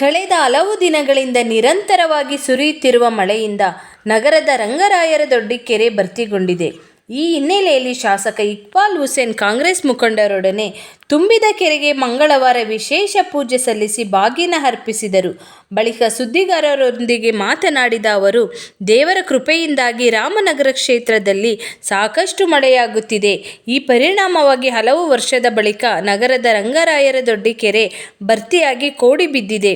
ಕಳೆದ ಹಲವು ದಿನಗಳಿಂದ ನಿರಂತರವಾಗಿ ಸುರಿಯುತ್ತಿರುವ ಮಳೆಯಿಂದ ನಗರದ ರಂಗರಾಯರ ದೊಡ್ಡಿ ಕೆರೆ ಭರ್ತಿಗೊಂಡಿದೆ. ಈ ಹಿನ್ನೆಲೆಯಲ್ಲಿ ಶಾಸಕ ಇಕ್ಬಾಲ್ ಹುಸೇನ್ ಕಾಂಗ್ರೆಸ್ ಮುಖಂಡರೊಡನೆ ತುಂಬಿದ ಕೆರೆಗೆ ಮಂಗಳವಾರ ವಿಶೇಷ ಪೂಜೆ ಸಲ್ಲಿಸಿ ಬಾಗಿನ ಅರ್ಪಿಸಿದರು. ಬಳಿಕ ಸುದ್ದಿಗಾರರೊಂದಿಗೆ ಮಾತನಾಡಿದ ಅವರು, ದೇವರ ಕೃಪೆಯಿಂದಾಗಿ ರಾಮನಗರ ಕ್ಷೇತ್ರದಲ್ಲಿ ಸಾಕಷ್ಟು ಮಳೆಯಾಗುತ್ತಿದೆ. ಈ ಪರಿಣಾಮವಾಗಿ ಹಲವು ವರ್ಷದ ಬಳಿಕ ನಗರದ ರಂಗರಾಯರ ದೊಡ್ಡಿ ಕೆರೆ ಭರ್ತಿಯಾಗಿ ಕೋಡಿ ಬಿದ್ದಿದೆ.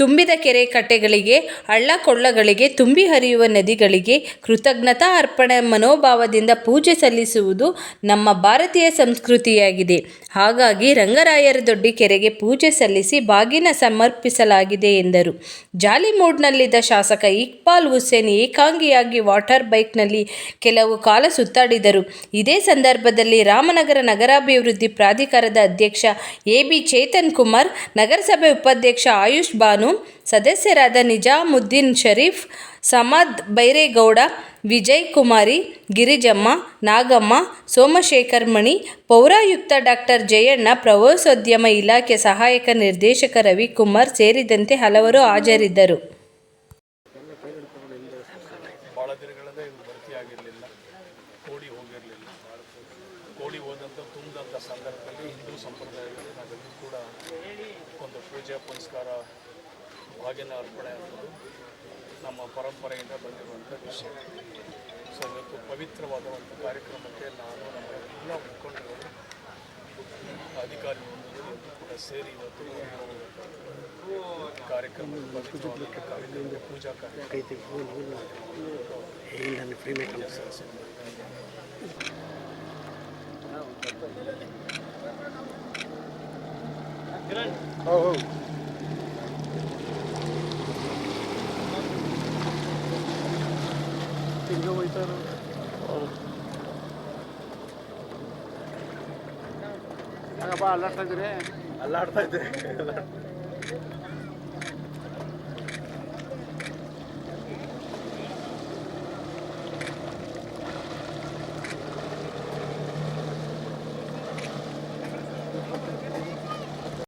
ತುಂಬಿದ ಕೆರೆ ಕಟ್ಟೆಗಳಿಗೆ, ಹಳ್ಳ ಕೊಳ್ಳಗಳಿಗೆ, ತುಂಬಿ ಹರಿಯುವ ನದಿಗಳಿಗೆ ಕೃತಜ್ಞತಾ ಅರ್ಪಣೆ ಮನೋಭಾವದಿಂದ ಪೂಜೆ ಸಲ್ಲಿಸುವುದು ನಮ್ಮ ಭಾರತೀಯ ಸಂಸ್ಕೃತಿಯಾಗಿದೆ. ಹಾಗಾಗಿ ರಂಗರಾಯರ ದೊಡ್ಡಿ ಕೆರೆಗೆ ಪೂಜೆ ಸಲ್ಲಿಸಿ ಬಾಗಿನ ಸಮರ್ಪಿಸಲಾಗಿದೆ ಎಂದರು. ಜಾಲಿ ಮೂಡ್ನಲ್ಲಿದ್ದ ಶಾಸಕ ಇಕ್ಬಾಲ್ ಹುಸೇನ್ ಏಕಾಂಗಿಯಾಗಿ ವಾಟರ್ ಬೈಕ್ನಲ್ಲಿ ಕೆಲವು ಕಾಲ ಸುತ್ತಾಡಿದರು. ಇದೇ ಸಂದರ್ಭದಲ್ಲಿ ರಾಮನಗರ ನಗರಾಭಿವೃದ್ಧಿ ಪ್ರಾಧಿಕಾರದ ಅಧ್ಯಕ್ಷ ಎ ಬಿ ಚೇತನ್ ಕುಮಾರ್, ನಗರಸಭೆ ಉಪಾಧ್ಯಕ್ಷ ಆಯುಷ್ ಬಾನು ಸದಸ್ಯರಾದ ನಿಜಾಮುದ್ದೀನ್ ಷರೀಫ್ ಸಮದ್ ಬೈರೇಗೌಡ ವಿಜಯ್ ಕುಮಾರಿ ಗಿರಿಜಮ್ಮ, ನಾಗಮ್ಮ, ಸೋಮಶೇಖರ್ ಮಣಿ, ಪೌರಾಯುಕ್ತ ಡಾಕ್ಟರ್ ಜಯಣ್ಣ, ಪ್ರವಾಸೋದ್ಯಮ ಇಲಾಖೆ ಸಹಾಯಕ ನಿರ್ದೇಶಕ ರವಿಕುಮಾರ್ ಸೇರಿದಂತೆ ಹಲವರು ಹಾಜರಿದ್ದರು. ಸಂದರ್ಭದಲ್ಲಿ ಹಿಂದೂ ಸಂಪ್ರದಾಯದಲ್ಲಿ ನಾವೆಲ್ಲರೂ ಕೂಡ ಒಂದು ಪೂಜೆ ಪುನಸ್ಕಾರ ಬಾಗಿನ ಅರ್ಪಣೆ ಅನ್ನೋದು ನಮ್ಮ ಪರಂಪರೆಯಿಂದ ಬಂದಿರುವಂಥ ವಿಷಯ. ಸೊ ಇವತ್ತು ಪವಿತ್ರವಾದ ಒಂದು ಕಾರ್ಯಕ್ರಮಕ್ಕೆ ನಾನು ನಮ್ಮ ಎಲ್ಲ ಮುಖಂಡರು, ಅಧಿಕಾರಿಗಳು ಕೂಡ ಸೇರಿ ಇವತ್ತು ಕಾರ್ಯಕ್ರಮ ಪವಿತ್ರವಾದ ಪೂಜಾ ಕಾರ್ಯಕ್ರಮ. ಅಲ್ಲಾಡ್ತಾ ಇದ್ರಿ ಅಲ್ಲಾಡ್ತಾ ಇದ್ದೆ